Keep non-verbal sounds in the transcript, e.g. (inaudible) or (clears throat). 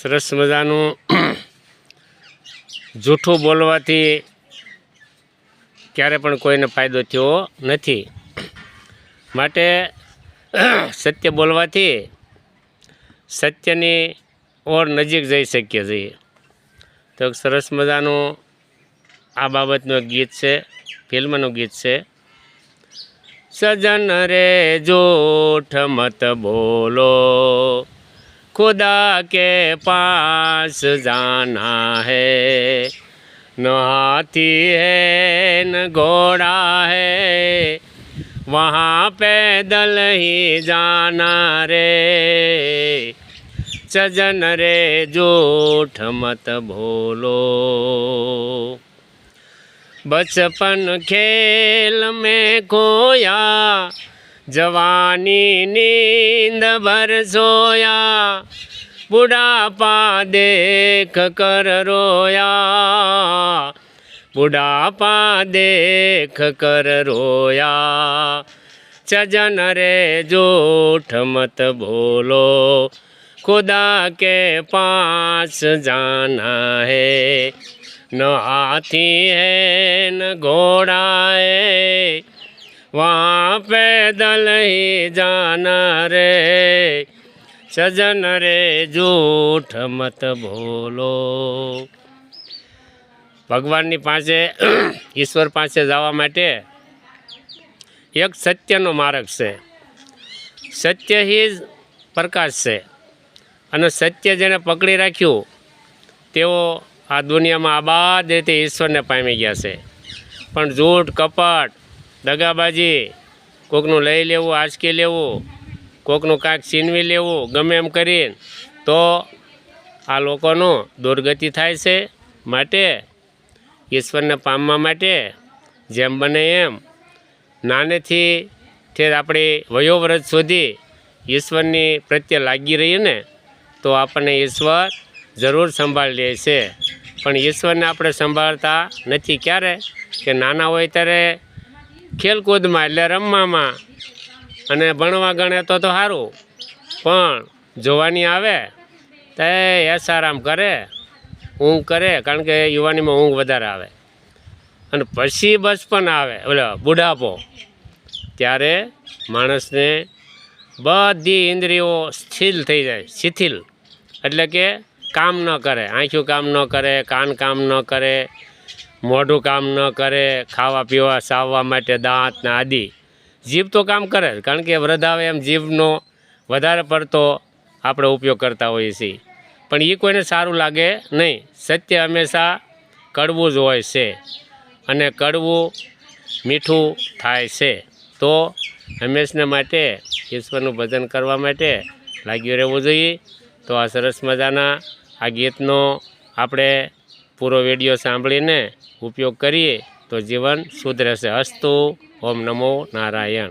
સરસ મજાનું જૂઠું બોલવાથી ક્યારે પણ કોઈને ફાયદો થયો નથી. માટે સત્ય બોલવાથી સત્યની ઓર નજીક જઈ શકીએ છીએ. તો સરસ મજાનું આ બાબતનું ગીત છે, ફિલ્મનું ગીત છે. સજન રે જોઠ મત બોલો. खुदा के पास जाना है न हाथी है न घोड़ा है वहाँ पैदल ही जाना रे सजन रे झूठ मत भूलो बचपन खेल में खोया जवानी नींद भर सोया, बुढ़ापा देख कर रोया। बुढ़ापा देख कर रोया, सजन रे झूठ मत बोलो, खुदा के पास जाना है। न हाथी है, न घोड़ा है वहाँ पैदल ही जाना रे सजन रे झूठ મત ભૂલો ભગવાનની પાસે (clears throat) ઈશ્વર પાસે જવા માટે એક સત્યનો માર્ગ છે સત્ય ही જ પ્રકાશ છે અને સત્ય જેને પકડી રાખ્યું તેઓ આ દુનિયામાં આબાદ રીતે ઈશ્વરને પામી ગયા છે પણ જૂઠ કપટ દગાબાજી. કોકનું લઈ લેવું, આંચકી લેવું, કોકનું કાંઈક છીનવી લેવું, ગમે એમ કરીને. તો આ લોકોનું દુર્ગતિ થાય છે માટે, ઈશ્વરને પામવા માટે, જેમ બને એમ. નાનેથી ઠેર આપણે વયોવ્રત સુધી ઈશ્વરની પ્રત્યે લાગી રહીએ ને, તો આપણને ઈશ્વર જરૂર સંભાળી લે છે. પણ ઈશ્વરને આપણે સંભાળતા નથી ક્યારે? કે નાના હોય ત્યારે ખેલકૂદમાં એટલે રમવામાં. અને ભણવા ગણે તો તો સારું પણ જોવાની આવે તો એ આરામ કરે, ઊંઘ કરે, કારણ કે યુવાનીમાં ઊંઘ વધારે આવે. અને પછી બચપન આવે, ઓલો બુઢાપો. ત્યારે માણસને બધી ઇન્દ્રિયો સ્થિલ થઈ જાય, શિથિલ. એટલે કે કામ ન કરે, આંખ્યું કામ ન કરે, કાન કામ ન કરે મોઢું કામ ન કરે, ખાવા પીવા, સાવવા માટે દાંત ને આદિ. જીભ તો કામ કરે જ, કારણ કે વૃદ્ધ આવે એમ જીભનો વધારે પડતો આપણે ઉપયોગ કરતા હોઈએ છીએ. પણ એ કોઈને સારું લાગે નહીં. સત્ય હંમેશા કડવું જ હોય છે અને કડવું મીઠું થાય છે. તો હંમેશને માટે ઈશ્વરનું ભજન કરવા માટે લાગ્યું રહેવું જોઈએ. તો આ સરસ મજાના આ ગીતનો આપણે પૂરો વીડિયો સાંભળીને ઉપયોગ કરીએ તો જીવન સુધરશે. અસ્તુ. ઓમ નમો નારાયણ.